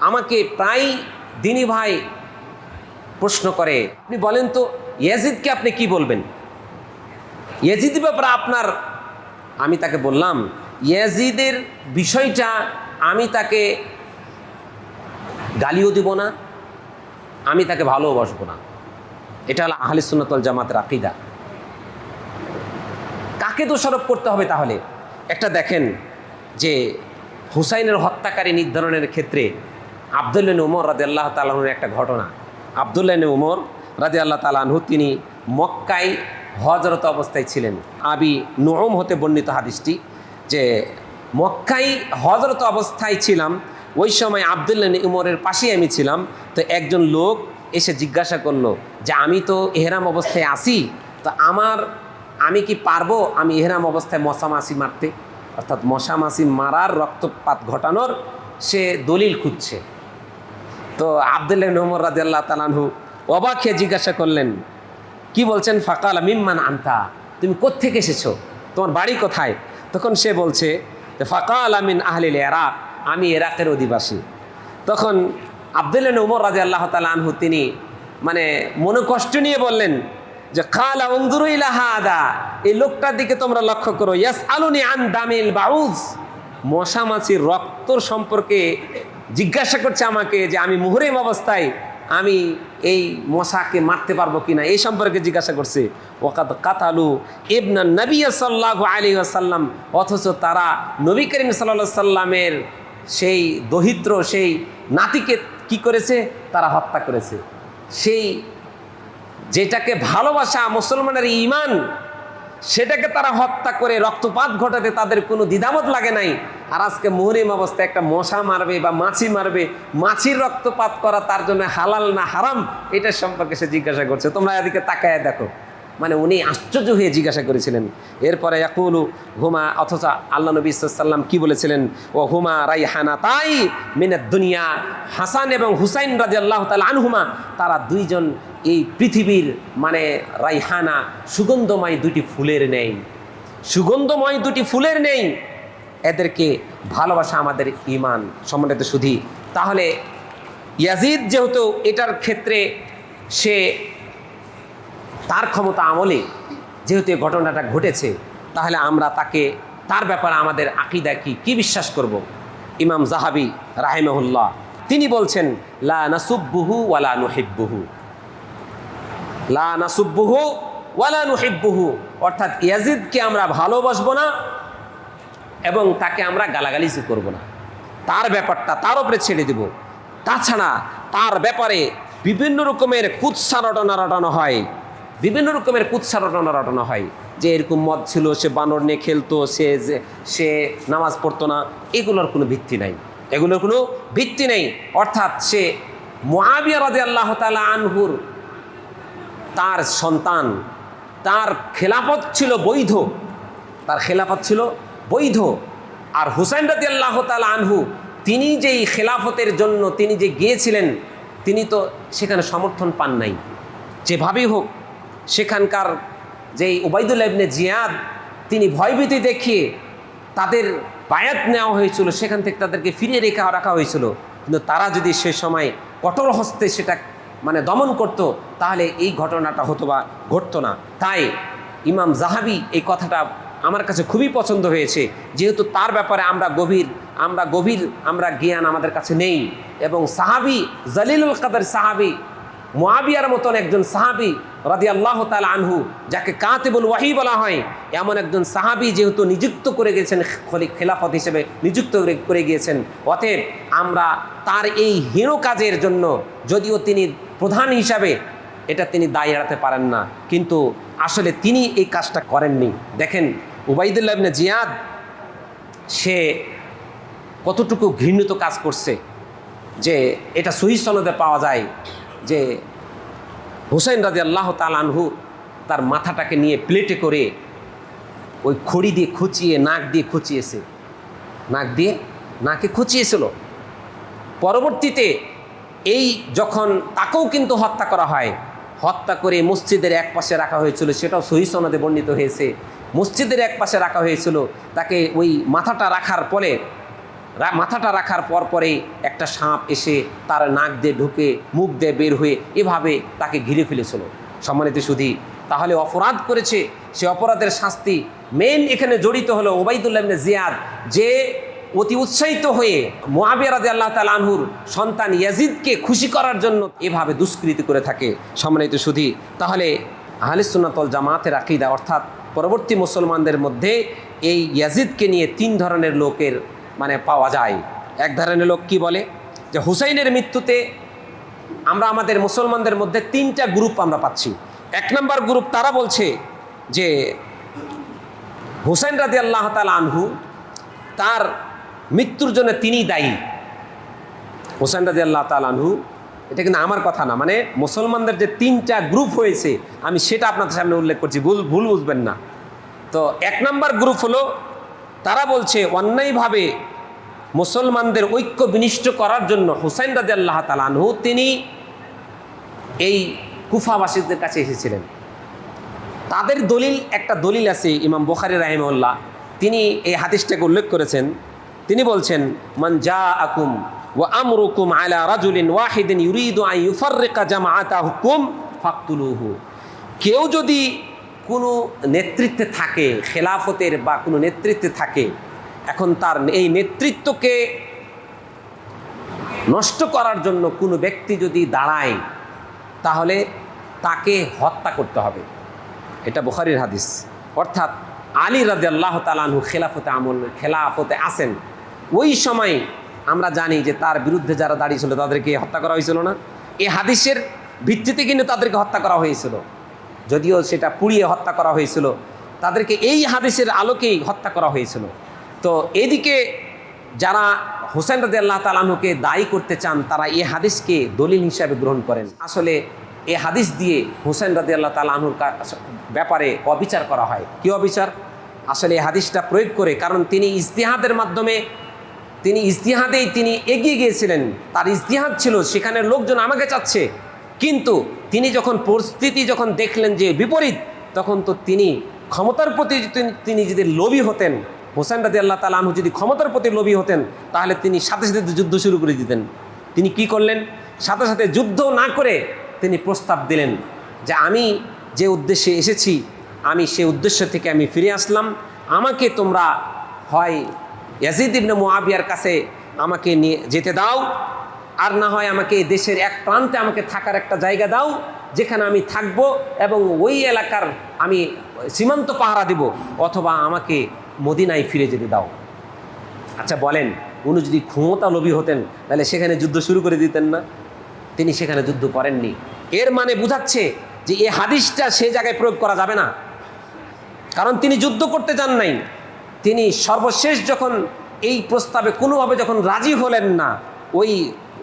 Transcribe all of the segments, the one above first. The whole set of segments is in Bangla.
আমাকে প্রায় দিনী ভাই প্রশ্ন করে। আপনি বলেন তো, ইয়াজিদকে আপনি কি বলবেন? ইয়াজিদ ব্যাপারে আপনার, আমি তাকে বললাম, ইয়াজিদের বিষয়টা আমি তাকে গালিও দিব না, আমি তাকে ভালোবাসবো না। এটা হলো আহলে সুন্নতল জামাতের আকিদা। কাকে দোষারোপ করতে হবে তাহলে? একটা দেখেন যে হুসাইনের হত্যাকারী নির্ধারণের ক্ষেত্রে আবদুল্লান উমর রাজি আল্লাহ তালাহুর একটা ঘটনা। আবদুল্লান উমর রাজি আল্লাহ তালাহু তিনি মক্কায় হজরত অবস্থায় ছিলেন। আবি নোম হতে বর্ণিত হাদিসটি যে, মক্কায় হজরত অবস্থায় ছিলাম, ওই সময় আবদুল্লাহ উমরের পাশেই আমি ছিলাম। তো একজন লোক এসে জিজ্ঞাসা করল যে, আমি তো এহরাম অবস্থায় আসি তো আমার, আমি কি পারব আমি এহরাম অবস্থায় মশা মাসি মারতে? অর্থাৎ মশা মাসি মারার রক্তপাত ঘটানোর সে দলিল খুঁজছে। তো আবদুল্লাহ নহমর রাজি আল্লাহ তালানহু অবাক খেয়ে জিজ্ঞাসা করলেন, কি বলছেন? ফাকাল, মিম্মান আনতা, তুমি কোত্থেকে এসেছ? তোমার বাড়ি কোথায়? তখন সে বলছে ফাকাল আমিন আহলিল এরাক আমি এরাকের অধিবাসী। তখন আবদুল্লাহ উমর রাজি আল্লাহ তালানহু তিনি মানে মনে কষ্ট নিয়ে বললেন, যে খালা অন্দুরু ইলাহাদা এই লোকটার দিকে তোমরা লক্ষ্য করো ইয়াস আলুনি আন দামিল বাউজ। মশা মাছির রক্তর সম্পর্কে জিজ্ঞাসা করছে আমাকে যে আমি মুহরিম অবস্থায় আমি এই মশাকে মারতে পারব কিনা? এই সম্পর্কে জিজ্ঞাসা করছে ওকাত কাতালু ইবনা নবী সাল্লাহ আলী আসাল্লাম অথচ তারা নবী করিম সাল্লা সাল্লামের সেই দহিত্র, সেই নাতিকে কি করেছে? তারা হত্যা করেছে। সেই যেটাকে ভালোবাসা মুসলমানের ইমান সেটাকে তারা হত্যা করে রক্তপাত ঘটাতে তাদের কোনো দ্বিধাবোধ লাগে নাই। আর আজকে মুহরিম অবস্থায় একটা মশা মারবে বা মাছি মারবে, মাছির রক্তপাত করা তার জন্য হালাল না হারাম, এটা সম্পর্কে সে জিজ্ঞাসা করছে। তোমরা এদিকে তাকায় দেখো। মানে উনি আশ্চর্য হয়ে জিজ্ঞাসা করেছিলেন। এরপরে ইয়াকুলু, হুমা, অথচ আল্লাহ নবী সাল্লাম কি বলেছিলেন? ও হুমা রাইহানা তাই মিনাত দুনিয়া। হাসান এবং হুসাইন রাজি আল্লাহ তাল আনহুমা, তারা দুইজন এই পৃথিবীর মানে রাইহানা সুগন্ধময় দুটি ফুলের নেই। সুগন্ধময় দুটি ফুলের নেই। এদেরকে ভালোবাসা আমাদের ইমান সম্বন্ধিত শুধু তাহলে ইয়াজিদ যেহেতু এটার ক্ষেত্রে সে তার ক্ষমতা আমলে যেহেতু এই ঘটনাটা ঘটেছে, তাহলে আমরা তাকে, তার ব্যাপারে আমাদের আকিদা কি কি বিশ্বাস করব। ইমাম জাহাবি রাহেমহুল্লাহ, তিনি বলছেন, লা নাসুব্বুহু ওয়ালা নুহিব্বুহু। লা নাসুব্বুহু ওয়ালা নুহিব্বুহু। অর্থাৎ ইয়াজিদকে আমরা ভালোবাসবো না এবং তাকে আমরা গালাগালিজি করব না। তার ব্যাপারটা তার উপরে ছেড়ে দেব। তাছাড়া তার ব্যাপারে বিভিন্ন রকমের কুৎসা রটনা রটানো হয়। বিভিন্ন রকমের কুৎসা রটনা রটানো হয়। যে এরকম মদ ছিল, সে বানর নিয়ে খেলতো, সে যে, সে নামাজ পড়তো না, এগুলোর কোনো ভিত্তি নাই। এগুলোর কোনো ভিত্তি নেই। অর্থাৎ সে মহাবিয়া রাজে আল্লাহ তালা আনহুর তার সন্তান, তার খেলাফত ছিল বৈধ। তার খেলাফত ছিল বৈধ। আর হুসাইন রাজি আল্লাহ তালা আনহু, তিনি যেই খেলাফতের জন্য তিনি যে গিয়েছিলেন, তিনি তো সেখানে সমর্থন পান নাই। যেভাবেই হোক, সেখানকার যেই ওবায়দুল্লাহ ইবনে জিয়াদ, তিনি ভয়ভীতি দেখিয়ে তাদের বায়াত নেওয়া হয়েছিল, সেখান থেকে তাদেরকে ফিরিয়ে রেখা রাখা হয়েছিল। কিন্তু তারা যদি সে সময় কঠোর হস্তে সেটা মানে দমন করত, তাহলে এই ঘটনাটা হতো বা ঘটতো না। তাই ইমাম জাহাবি এই কথাটা আমার কাছে খুবই পছন্দ হয়েছে, যেহেতু তার ব্যাপারে আমরা গভীর আমরা গভীর, আমরা জ্ঞান আমাদের কাছে নেই। এবং সাহাবি, জালিলুল কাদের সাহাবি মোয়াবিয়ার মতন একজন সাহাবি রাদি আল্লাহ তাল আনহু, যাকে কাতেবুল ওয়াহি বলা হয়, এমন একজন সাহাবি যেহেতু নিযুক্ত করে গেছেন, খলি, খেলাফত হিসেবে নিযুক্ত করে গিয়েছেন। অতএব আমরা তার এই হীন কাজের জন্য, যদিও তিনি প্রধান হিসাবে এটা তিনি দায় এড়াতে পারেন না। কিন্তু আসলে তিনি এই কাজটা করেননি। দেখেন, উবাইদুল্লাহ ইবনে জিয়াদ, সে কতটুকু ঘৃণিত কাজ করছে যে এটা সহি সনদে পাওয়া যায় যে হুসাইন রাজি আল্লাহ তালানহু তার মাথাটাকে নিয়ে প্লেটে করে ওই খড়ি দিয়ে খুচিয়ে, নাক দিয়ে খুচিয়েছে। নাক দিয়ে নাকে খুঁচিয়েছিল। পরবর্তীতে এই যখন তাকেও কিন্তু হত্যা করা হয়, হত্যা করে মসজিদের এক পাশে রাখা হয়েছিল, সেটাও সহি সনদে বর্ণিত হয়েছে। মসজিদের এক পাশে রাখা হয়েছিল, তাকে ওই মাথাটা রাখার পরে মাথাটা রাখার পর পরে একটা সাপ এসে তার নাক দিয়ে ঢুকে, মুখ দিয়ে বের হয়ে এভাবে তাকে ঘিরে ফেলেছিল। সম্মানিত সুধী, তাহলে অপরাধ করেছে, সে অপরাধের শাস্তি মেন এখানে জড়িত হলো ওবাইদুল্লাহ ইবনে জিয়াদ, যে অতি উৎসাহিত হয়ে মোয়াবিয়া রাজি আল্লাহ তাল আনহুর সন্তান ইয়াজিদকে খুশি করার জন্য এভাবে দুষ্কৃতি করে থাকে। সম্মানিত সুধী, তাহলে আহলিসুন্নাতল জামাতের আকিদা, অর্থাৎ পরবর্তী মুসলমানদের মধ্যে এই ইয়াজিদকে নিয়ে তিন ধরনের লোকের মানে পাওয়া যায়। এক ধরনের লোক কি বলে? যে হুসাইনের মৃত্যুতে আমরা আমাদের মুসলমানদের মধ্যে তিনটা গ্রুপ আমরা পাচ্ছি। এক নম্বর গ্রুপ তারা বলছে যে হুসাইন রাজি আল্লাহ তাল আনহু তার মৃত্যুর জন্য তিনি দায়ী। হুসাইন রাজি আল্লাহ তাল এটা কিন্তু আমার কথা না মানে মুসলমানদের যে তিনটা গ্রুপ হয়েছে, আমি সেটা আপনাদের সামনে উল্লেখ করছি, ভুল ভুল বুঝবেন না। তো এক নম্বর গ্রুপ হলো, তারা বলছে, অন্যায়ভাবে মুসলমানদের ঐক্য বিনিষ্ট করার জন্য হুসাইন রাজি আল্লাহ তালানহু তিনি এই কুফাবাসীদের কাছে এসেছিলেন। তাদের দলিল, একটা দলিল আছে ইমাম বুখারি রাহিমউল্লাহ তিনি এই হাদিসটাকে উল্লেখ করেছেন তিনি বলছেন, মান জা আকুম ওয়া আমরুকুম আলা রাজুলিন ওয়াহিদিন ইউরিদু আন ইউফাররিকা জামাআতাহুকুম ফাকতুলুহু। কেউ যদি কোনো নেতৃত্বে থাকে, খেলাফতের বা কোনো নেতৃত্বে থাকে, এখন তার এই নেতৃত্বকে নষ্ট করার জন্য কোনো ব্যক্তি যদি দাঁড়ায়, তাহলে তাকে হত্যা করতে হবে। এটা বুখারির হাদিস। অর্থাৎ আলী রাজি আল্লাহ তালানহু খেলাফতে আমল, খেলাফতে আসেন। ওই সময় আমরা জানি যে তার বিরুদ্ধে যারা দাঁড়িয়েছিল তাদেরকে হত্যা করা হয়েছিল না। এই হাদিসের ভিত্তিতে কিন্তু তাদেরকে হত্যা করা হয়েছিল। যদিও সেটা পুড়িয়ে হত্যা করা হয়েছিল। তাদেরকে এই হাদিসের আলোকেই হত্যা করা হয়েছিল। তো এদিকে যারা হোসেন রাজি আল্লাহ তালাহুকে দায়ী করতে চান, তারা এই হাদিসকে দলিল হিসাবে গ্রহণ করেন। আসলে এ হাদিস দিয়ে হোসেন রাজি আল্লাহ তালাহুর ব্যাপারে অবিচার করা হয়। কি অবিচার? আসলে এই হাদিসটা প্রয়োগ করে, কারণ তিনি ইজতিহাদের মাধ্যমে তিনি ইজতিহাদেই তিনি এগিয়ে গিয়েছিলেন। তার ইজতিহাদ ছিল সেখানে লোকজন আমাকে চাচ্ছে। কিন্তু তিনি যখন পরিস্থিতি যখন দেখলেন যে বিপরীত, তখন তো তিনি ক্ষমতার প্রতি তিনি- যদি লোভী হতেন, হোসেন রাজি আল্লাহ তালাহু যদি ক্ষমতার প্রতি লোভী হতেন, তাহলে তিনি সাথে সাথে যুদ্ধ শুরু করে দিতেন। তিনি কি করলেন? সাথে সাথে যুদ্ধ না করে তিনি প্রস্তাব দিলেন যে আমি যে উদ্দেশ্যে এসেছি, আমি সে উদ্দেশ্য থেকে আমি ফিরে আসলাম। আমাকে তোমরা হয় ইয়াজিদ ইবনে মুআবিয়ার কাছে আমাকে নিয়ে যেতে দাও। আর না হয় আমাকে দেশের এক প্রান্তে আমাকে থাকার একটা জায়গা দাও, যেখানে আমি থাকব এবং ওই এলাকার আমি সীমান্ত পাহারা দিব, অথবা আমাকে মদিনায় ফিরে যেতে দাও। আচ্ছা বলেন, উনি যদি ক্ষমতা লোভী হতেন, তাহলে সেখানে যুদ্ধ শুরু করে দিতেন না? তিনি সেখানে যুদ্ধ করেননি। এর মানে বুঝাচ্ছে যে এ হাদিসটা সে জায়গায় প্রয়োগ করা যাবে না। কারণ তিনি যুদ্ধ করতে চান নাই। তিনি সর্বশেষ যখন এই প্রস্তাবে কোনোভাবে যখন রাজি হলেন না, ওই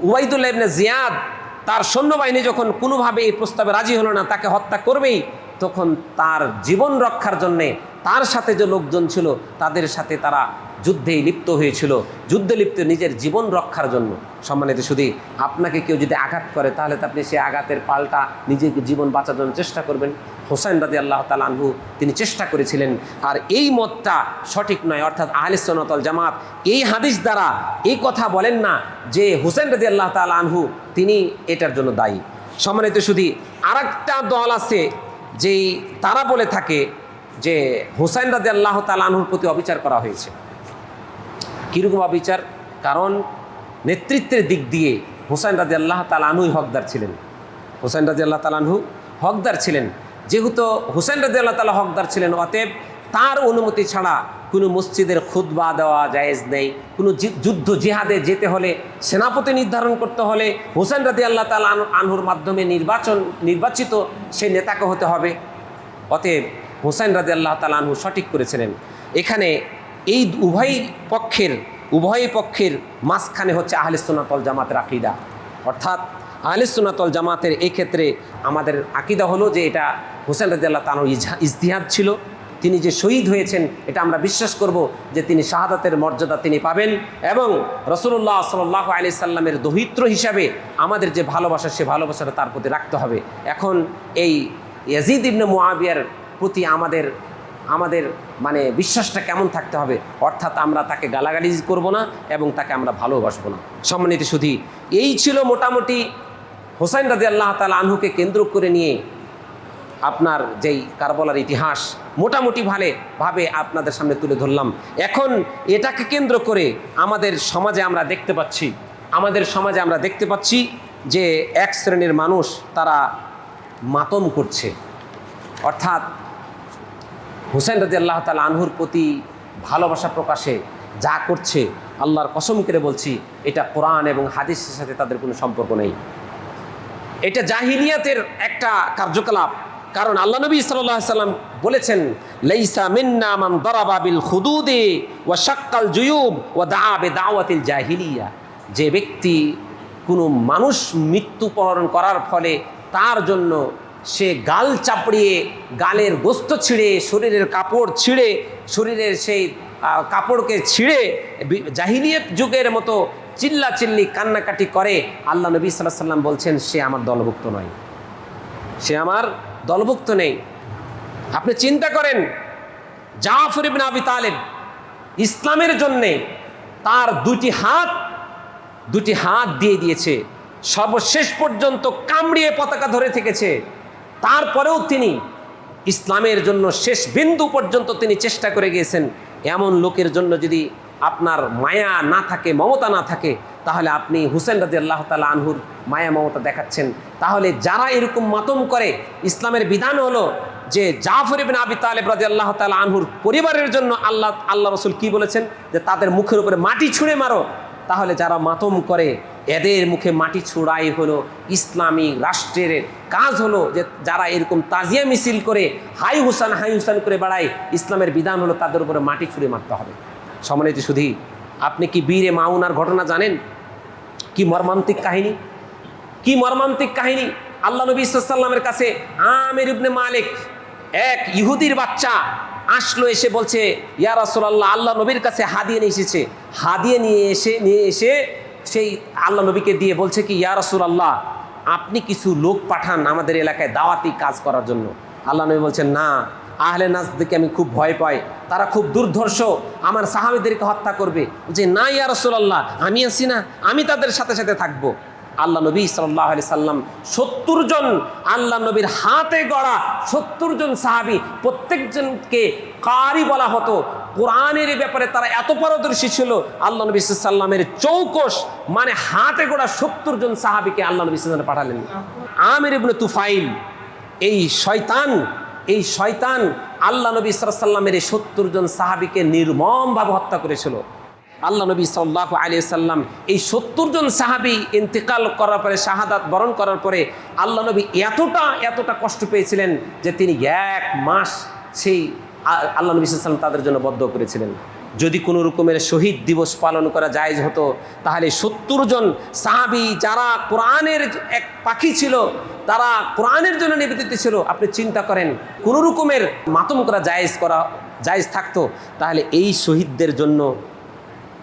ওয়াইদুল্লাহ ইবনে জিয়াদ তার সৈন্যবাহিনী যখন কোনোভাবে এই প্রস্তাবে রাজি হলো না, তাকে হত্যা করবেই, তখন তার জীবন রক্ষার জন্যে তার সাথে যে লোকজন ছিল, তাদের সাথে তারা যুদ্ধেই লিপ্ত হয়েছিল। যুদ্ধে লিপ্ত নিজের জীবন রক্ষার জন্য। সম্মানিত শুধু আপনাকে কেউ যদি আঘাত করে, তাহলে তো আপনি সে আঘাতের পাল্টা নিজেকে জীবন বাঁচার জন্য চেষ্টা করবেন। হোসেন রাজি আল্লাহ তাল আনহু, তিনি চেষ্টা করেছিলেন। আর এই মতটা সঠিক নয়, অর্থাৎ আহলিসনতল জামাত এই হাদিস দ্বারা এই কথা বলেন না যে হোসেন রাজি আল্লাহ তাল আনহু, তিনি এটার জন্য দায়ী। সম্মানিত শুধু আর দল আছে যেই তারা বলে থাকে যে হোসেন রাজি আল্লাহ তাল আনহুর প্রতি অবিচার করা হয়েছে। কীরকম অবিচার? কারণ নেতৃত্বের দিক দিয়ে হোসেন রাজি আল্লাহ তালানহুই হকদার ছিলেন। হোসেন রাজি আল্লাহ তালানহু হকদার ছিলেন। যেহেতু হোসেন রাজি আল্লাহ তালা হকদার ছিলেন, অতএব তার অনুমতি ছাড়া কোনো মসজিদের খুতবা দেওয়া জায়েজ নেই। কোনো যুদ্ধ জিহাদে যেতে হলে, সেনাপতি নির্ধারণ করতে হলে হোসেন রাজি আল্লাহ তালা আনহুর মাধ্যমে নির্বাচন, নির্বাচিত সেই নেতাকে হতে হবে। অতএব হোসেন রাজি আল্লাহ তালাহু সঠিক করেছিলেন। এখানে এই উভয় পক্ষের উভয় পক্ষের মাঝখানে হচ্ছে আহলিসুনাতল জামাতের আকিদা। অর্থাৎ আহলিসুনাতল জামাতের এই ক্ষেত্রে আমাদের আকিদা হলো যে এটা হোসেন রাজি আল্লাহ তালাহ ইজতিহাদ ছিল। তিনি যে শহীদ হয়েছেন, এটা আমরা বিশ্বাস করব যে তিনি শাহাদাতের মর্যাদা তিনি পাবেন এবং রসুল্লাহ সাল্লাহ আলি সাল্লামের দহিত্র হিসাবে আমাদের যে ভালোবাসা, সে ভালোবাসাটা তার প্রতি রাখতে হবে। এখন এই ইয়াজিদ ইবনে মুআবিয়ার প্রতি আমাদের আমাদের মানে বিশ্বাসটা কেমন থাকতে হবে? অর্থাৎ আমরা তাকে গালাগালি করব না এবং তাকে আমরা ভালোবাসবো না। সম্মানিত শুধু এই ছিল মোটামুটি হোসাইন রাজি আল্লাহ তালা আনহুকে কেন্দ্র করে নিয়ে আপনার যেই কারবলার ইতিহাস, মোটামুটি ভালে ভাবে আপনাদের সামনে তুলে ধরলাম। এখন এটাকে কেন্দ্র করে আমাদের সমাজে আমরা দেখতে পাচ্ছি, আমাদের সমাজে আমরা দেখতে পাচ্ছি যে এক শ্রেণির মানুষ তারা মাতম করছে। অর্থাৎ হুসেন রাজি আল্লাহ তালা আনহুর প্রতি ভালোবাসা প্রকাশে যা করছে, আল্লাহর কসম করে বলছি, এটা কোরআন এবং হাদিসের সাথে তাদের কোনো সম্পর্ক নেই। এটা জাহিলিয়াতের একটা কার্যকলাপ। কারণ আল্লাহ নবী সাল্লাম বলেছেন, লাইসা মিন্না মান খুদুদে ওয়া শাক্কাল জুয়ুব ওয়া দাআ বে দাওয়াতিল জাহিলিয়া। যে ব্যক্তি কোনো মানুষ মৃত্যুবরণ করার ফলে তার জন্য সে গাল চাপড়িয়ে, গালের গোস্ত ছিঁড়ে, শরীরের কাপড় ছিঁড়ে, শরীরের সেই কাপড়কে ছিঁড়ে জাহিলিয়ত যুগের মতো চিল্লা চিল্লি কান্নাকাটি করে। আল্লাহ নবী সাল্লাহ সাল্লাম বলছেন, সে আমার দলভুক্ত নয়। সে আমার দলভুক্ত নেই। আপনি চিন্তা করেন, জাফর ইবনে আবি তালেব ইসলামের জন্যে তার দুটি হাত দুটি হাত দিয়ে দিয়েছে। সর্বশেষ পর্যন্ত কামড়িয়ে পতাকা ধরে থেকেছে। তারপরেও তিনি ইসলামের জন্য শেষ বিন্দু পর্যন্ত তিনি চেষ্টা করে গিয়েছেন। এমন লোকের জন্য যদি আপনার মায়া না থাকে, মমতা না থাকে, তাহলে আপনি হুসেন রাজি আল্লাহ তালা আনহুর মায়া মমতা দেখাচ্ছেন। তাহলে যারা এরকম মাতম করে, ইসলামের বিধান হলো যে জাফর ইবিন আবি তালেব রাজি আল্লাহ তালা আনহুর পরিবারের জন্য আল্লাহ আল্লাহ রসুল কি বলেছেন? যে তাদের মুখের উপরে মাটি ছুঁড়ে মারো। তাহলে যারা মাতম করে এদের মুখে মাটি ছুড়াই হলো ইসলামী রাষ্ট্রের কাজ হলো যে যারা এরকম তাজিয়া মিছিল করে, হাই হুসান হাই হুসান করে বেড়ায়, ইসলামের বিধান হলো তাদের উপরে মাটি ছুঁড়ে মারতে হবে। সম্মানিত শুধু আপনি কি বীরে মাউনার ঘটনা জানেন? কি মর্মান্তিক কাহিনী? কি মর্মান্তিক কাহিনী? আল্লাহ নবী সাল্লামের কাছে আমের ইবনে মালিক, এক ইহুদির বাচ্চা আসলো, এসে বলছে, ইয়া রাসূলুল্লাহ, আল্লাহ নবীর কাছে হাদিয়ে নিয়ে এসেছে। হাদিয়ে নিয়ে এসে নিয়ে এসে সেই আল্লাহ নবীকে দিয়ে বলছে কি, ইয়া রাসূলুল্লাহ, আপনি কিছু লোক পাঠান আমাদের এলাকায় দাওয়াতি কাজ করার জন্য। আল্লাহ নবী বলছেন, না, আহলে দেখে আমি খুব ভয় পাই। তারা খুব দুর্ধর্ষ। আমার সাহাবিদেরকে হত্যা করবে। যে না, ইয়া রাসূলুল্লাহ, আমি আছি না, আমি তাদের সাথে সাথে থাকব। আল্লাহ নবী সাল্লাহ আলি সাল্লাম সত্তর জন আল্লাহ নবীর হাতে গড়া সত্তর জন সাহাবি প্রত্যেকজনকে কারি বলা হতো। কোরআনের ব্যাপারে তারা এত পারদর্শী ছিল, আল্লাহ নবী সাল্লামের চৌকস মানে হাতে গড়া সত্তর জন সাহাবিকে আল্লাহ নবী সাল্লাম পাঠালেন। আমির ইবনে তুফাইল, এই শয়তান এই শয়তান আল্লাহ নবী সাল্লামের এই সত্তর জন সাহাবিকে নির্মমভাবে হত্যা করেছিল। আল্লাহ নবী সাল্লাহ আলী সাল্লাম এই সত্তর জন সাহাবি ইন্তেকাল করার পরে, শাহাদাত বরণ করার পরে আল্লাহ নবী এতটা এতটা কষ্ট পেয়েছিলেন যে তিনি এক মাস সেই আল্লাহ নবী সাল্লাম তাদের জন্য বদ্ধ করেছিলেন। যদি কোনো রকমের শহীদ দিবস পালন করা জায়েজ হতো, তাহলে সত্তর জন সাহাবি যারা কোরআনের এক পাখি ছিল, তারা কোরআনের জন্য নিবেদিত ছিল। আপনি চিন্তা করেন, কোনো রকমের মাতম করা জায়েজ করা, জায়েজ থাকতো। তাহলে এই শহীদদের জন্য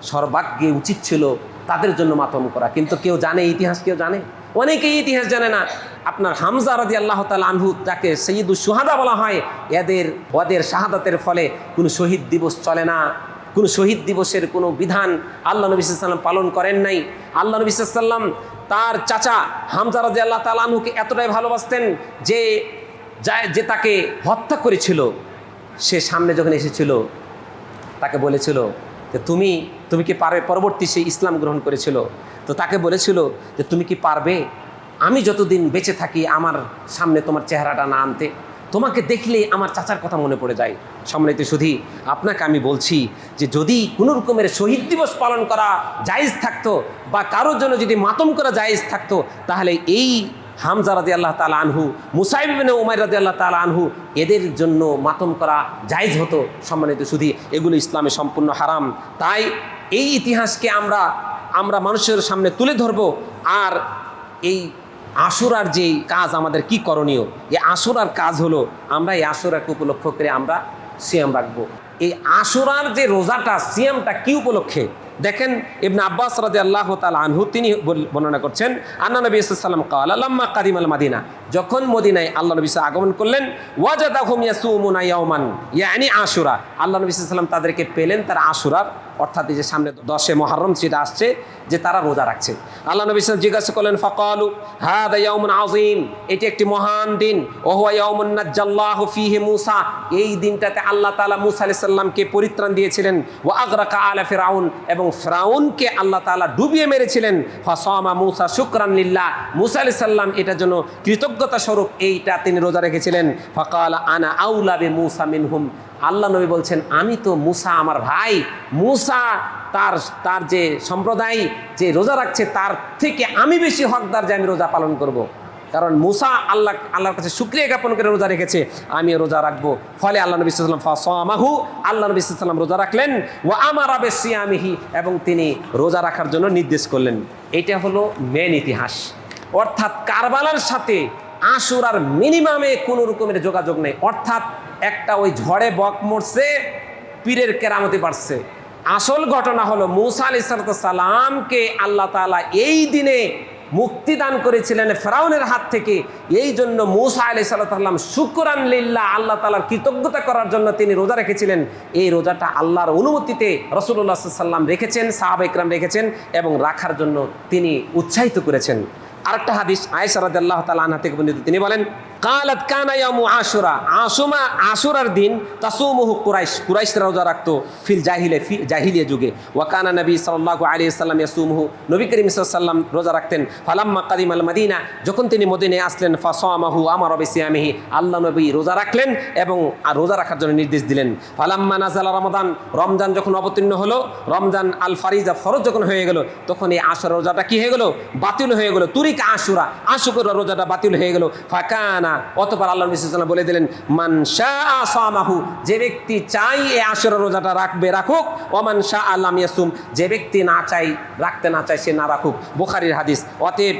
সর্বাগ্যে উচিত ছিল তাদের জন্য মাতম করা। কিন্তু কেউ জানে, ইতিহাস কেউ জানে? অনেকেই ইতিহাস জানে না। আপনার হামজা রাজি আল্লাহ তাল আনহু তাকে সৈয়দু সুহাদা বলা হয়। এদের ওদের শাহাদাতের ফলে কোনো শহীদ দিবস চলে না। কোনো শহীদ দিবসের কোনো বিধান আল্লাহ নবী সাল্লাম পালন করেন নাই। আল্লাহ নবী সাল্লাম তার চাচা হামজা রাজি আল্লাহ তাল আনহুকে এতটাই ভালোবাসতেন যে যা- যে তাকে হত্যা করেছিল। সে সামনে যখন এসেছিল, তাকে বলেছিল যে তুমি তুমি কি পারবে? পরবর্তী সে ইসলাম গ্রহণ করেছিল। তো তাকে বলেছিল যে, তুমি কি পারবে? আমি যতদিন বেঁচে থাকি, আমার সামনে তোমার চেহারাটা না আনতে। তোমাকে দেখলে আমার চাচার কথা মনে পড়ে যায়। সম্মানিত শুধু আপনাকে আমি বলছি যে, যদি কোনো রকমের শহীদ দিবস পালন করা জায়েজ থাকতো বা কারোর জন্য যদি মাতম করা জায়েজ থাকতো, তাহলে এই হামজা রাদি আল্লাহ তালা আনহু মুসাইবিন উমাই রাদি আল্লাহ তালা আনহু, এদের জন্য মাতম করা জায়েজ হতো সম্মানিত শুধু এগুলো ইসলামে সম্পূর্ণ হারাম। তাই এই ইতিহাসকে আমরা আমরা মানুষের সামনে তুলে ধরব আর এই আশুরার যে কাজ আমাদের কি করণীয়, এই আশুরার কাজ হলো আমরা এই আশুরাকে উপলক্ষ করে আমরা সিয়াম রাখব। এই আশুরার যে রোজাটা, সিয়ামটা কি উপলক্ষে? দেখেন ইবনে আব্বাস রাজি আল্লাহ তাল আনহু, তিনি বর্ণনা করছেন, আন্না নবী সাল্লাম কাল আল্লাম্মা কাদিম আল মাদিনা, যখন মদিনায় আল্লাহ নবী আগমন করলেন, ওয়াজাদাহুম ইয়াসুমুনা ইয়াওমান, ইয়ানি আশুরা, আল্লাহ নবী সাল্লাম তাদেরকে পেলেন তার আশুরার, অর্থাৎ যে সামনে দশে মহরম সেটা আসছে, যে তারা রোজা রাখছে। আল্লাহ নবী সাল্লাম জিজ্ঞাসা করলেন, ফকালু, হাদা ইয়াউমুন আযীম, এটি একটি মহান দিন, ওহুয়া ইয়াউমুন নাজ্জাল্লাহু ফীহি মূসা, এই দিনটাতে আল্লাহ তাআলা মূসা আলাইহিস সালামকে পরিত্রাণ দিয়েছিলেন, ওয়া আগরাকা আলা ফিরাউন এবং ফিরাউনকে আল্লাহ তাআলা ডুবিয়ে মেরেছিলেন। ফাসামা মূসা শুকরান লিল্লাহ। মূসা আলাইহিস সালাম এটার জন্য কৃতজ্ঞতা স্বরূপ এইটা তিনি রোজা রেখেছিলেন। ফাকাল আনা আউলা বে মূসা মিনহুম। আল্লাহ নবী বলছেন, আমি তো মুসা আমার ভাই। মুসা তার তার যে সম্প্রদায় যে রোজা রাখছে, তার থেকে আমি বেশি হকদার যে আমি রোজা পালন করব। কারণ মুসা আল্লাহ, আল্লাহর কাছে শুক্রিয়া জ্ঞাপন করে রোজা রেখেছে। আমি রোজা রাখব। ফলে আল্লাহ নবী সাল্লাম ফাসমাহু। আল্লাহ নবী সাল্লাম রোজা রাখলেন। ও আমার আবে সিয়ামিহি এবং তিনি রোজা রাখার জন্য নির্দেশ করলেন। এটা হলো মেন ইতিহাস। অর্থাৎ কারবালার সাথে আশুর আর মিনিমামে কোনো রকমের যোগাযোগ নেই। অর্থাৎ একটা ওই ঝড়ে বক মরছে, পীরের কেরামতি বাড়ছে। আসল ঘটনা হলো মুসা আলি সালামকে আল্লাহ তাআলা এই দিনে মুক্তি দান করেছিলেন ফেরাউনের হাত থেকে। এই জন্য মৌসা আলি সাল্লাম শুকুরান লিল্লা আল্লাহ তালার কৃতজ্ঞতা করার জন্য তিনি রোজা রেখেছিলেন। এই রোজাটা আল্লাহর অনুমতিতে রসুল্লাহ সাল্লাম রেখেছেন, সাহাব ইকরাম রেখেছেন এবং রাখার জন্য তিনি উৎসাহিত করেছেন। আরেকটা হাদিস আয়েশা আল্লাহ তালা আনহা থেকে তিনি বলেন কালাত কানা ইয়ামু আশুরা। আশুমা, আশুরার দিন তাসুমুহু কুরাইশ। কুরাইশরা রোজা রাখতো ফিল জাহিলে, ফি, জাহিলিয়া যুগে। ওয়া কানা নবী সাল্লাল্লাহু আলাইহি সাল্লাম ইয়াসুমুহু। নবী করিম সাল্লাল্লাহু রোজা রাখতেন। ফালাম্মা কাদিম আল মদিনা, যখন তিনি মদিনায় আসলেন, ফাসামাহু আমার বিসিয়ামিহি। আল্লাহ নবী রোজা রাখলেন এবং আর রোজা রাখার জন্য নির্দেশ দিলেন। ফালাম্মা নাজালা রমাদান, রমজান যখন অবতীর্ণ হলো, রমজান আল ফারিজা ফরজ যখন হয়ে গেল, তখন এই আশুরা রোজাটা কি হয়ে গেল? বাতিল হয়ে গেল। তুরিকা আশুরা, আশুকুরা রোজাটা বাতিল হয়ে গেল। ফাকানা অতপর আল্লাহ বিশ্বসাল্লাম বলে দিলেন, মান শাহ যে ব্যক্তি চাই এই আশুরা রোজাটা রাখবে, রাখুক। ওমান শাহ আল্লাহ ইয়াসুম যে ব্যক্তি না চাই, রাখতে না চাই সে না রাখুক। বুখারির হাদিস। অতএব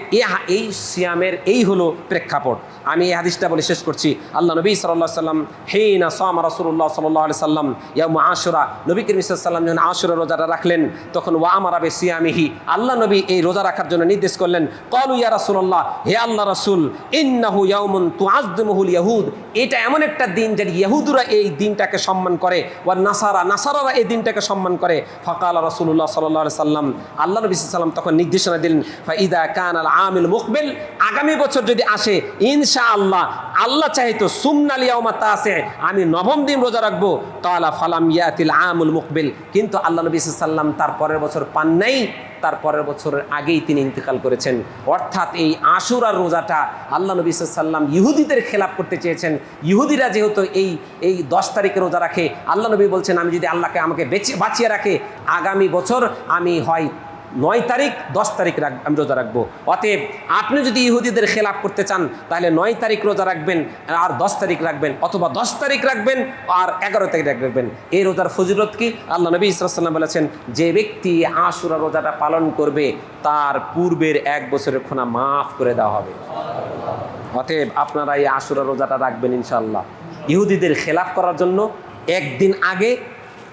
এই সিয়ামের এই হলো প্রেক্ষাপট। আমি এই হাদিসটা বলে শেষ করছি। আল্লাহ নবী সাল্লাহ সাল্লাম হেইনা সামা রসুল্লাহ সাল্লাহ সাল্লাম ইয়াম আশুরা, নবী করিম সাল্লাম যখন আশুরা রোজাটা রাখলেন, তখন ওয়া আমার আবে সিয়ামিহি আল্লাহ নবী এই রোজা রাখার জন্য নির্দেশ করলেন কলু ইয়া রাসুল্লাহ হে আল্লাহ রাসুল, ইন্নাহু ইয়াউমুন তুআজদিমুহুল ইয়াহুদ। এটা এমন একটা দিন যে ইয়াহুদুরা এই দিনটাকে সম্মান করে, ওয়া নাসারা, নাসারারা এই দিনটাকে সম্মান করে। ফকাল রাসূলুল্লাহ সাল্লাল্লাহু আলাইহি সাল্লাম আল্লাহ নবী সাল্লাম তখন নির্দেশনা দিলেন, ফাইদা কান আল আমিল মুকবিল, আগামী বছর যদি আসে, ইনশাআল্লাহ, আল্লাহ চাইতো সুমনাল ইয়াউমা তাসে আমি নবম দিন রোজা রাখব। তাআলা ফালাম ইয়াতিল আমুল মুকবিল, কিন্তু আল্লাহ নবী সাল্লাম তার পরের বছর পান নাই। তার পরের বছরের আগেই তিনি ইন্তেকাল করেছেন। অর্থাৎ এই আশুরার রোজাটা আল্লাহ নবী সাল্লাম ইহুদিদের খেলাপ করতে চেয়েছেন। ইহুদিরা যেহেতু এই এই দশ তারিখে রোজা রাখে, আল্লাহ নবী বলছেন, আমি যদি আল্লাহকে আমাকে বেঁচে, বাঁচিয়ে রাখে, আগামী বছর আমি হয় নয় তারিখ, দশ তারিখ রাখ, আমি রোজা রাখব। অতএব আপনি যদি ইহুদিদের খেলাপ করতে চান, তাহলে নয় তারিখ রোজা রাখবেন আর দশ তারিখ রাখবেন, অথবা দশ তারিখ রাখবেন আর এগারো তারিখ রাখবেন। এই রোজার ফজিলত কি? আল্লাহ নবী ইসলাম বলেছেন, যে ব্যক্তি আশুরা রোজাটা পালন করবে, তার পূর্বের এক বছরের খোনা মাফ করে দেওয়া হবে। অতএব আপনারা এই আশুরা রোজাটা রাখবেন ইনশাল্লাহ ইহুদিদের খেলাফ করার জন্য একদিন আগে,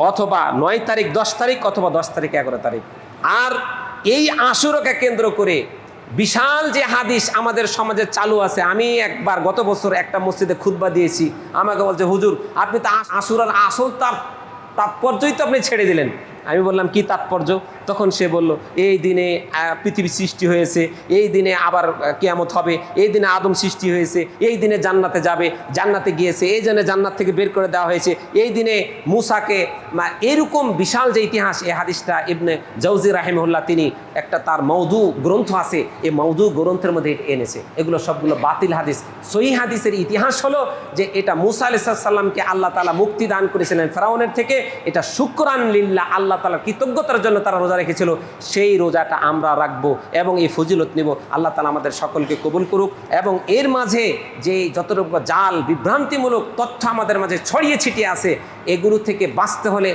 অথবা নয় তারিখ, দশ তারিখ, অথবা দশ তারিখ, এগারো তারিখ। আর এই আশুরকে কেন্দ্র করে বিশাল যে হাদিস আমাদের সমাজে চালু আছে, আমি একবার গত বছর একটা মসজিদে খুতবা দিয়েছি, আমাকে বলছে, হুজুর, আপনি তা আশুরার আসল তার তাৎপর্যই তো আপনি ছেড়ে দিলেন। আমি বললাম, কি তাৎপর্য? তখন সে বলল, এই দিনে পৃথিবী সৃষ্টি হয়েছে, এই দিনে আবার কেয়ামত হবে, এই দিনে আদম সৃষ্টি হয়েছে, এই দিনে জান্নাতে যাবে, জান্নাতে গিয়েছে, এই জন্য জান্নাত থেকে বের করে দেওয়া হয়েছে। এই দিনে মুসাকে এরকম বিশাল যে ইতিহাস এ হাদিসটা ইবনে জৌজি রাহিমউল্লাহ তিনি একটা তার মৌদু গ্রন্থ আছে, এই মৌদু গ্রন্থের মধ্যে এনেছে। এগুলো সবগুলো বাতিল হাদিস। সহি হাদিসের ইতিহাস হলো যে এটা মুসা আলাইসাল্লামকে আল্লাহ তালা মুক্তি দান করেছিলেন ফেরাউনের থেকে। এটা শুক্রান লিল্লাহ, আল্লাহ তালার কৃতজ্ঞতার জন্য তারা রোজা রেখেছিল, সেই রোজাটা আমরা রাখব এবং এই ফজিলত নিব। আল্লাহ তালা আমাদের সকলকে কবুল করুক এবং এর মাঝে যে যতটুকু জাল বিভ্রান্তিমূলক তথ্য আমাদের মাঝে ছড়িয়ে ছিটিয়ে আছে, এগুলো থেকে বাঁচতে হলে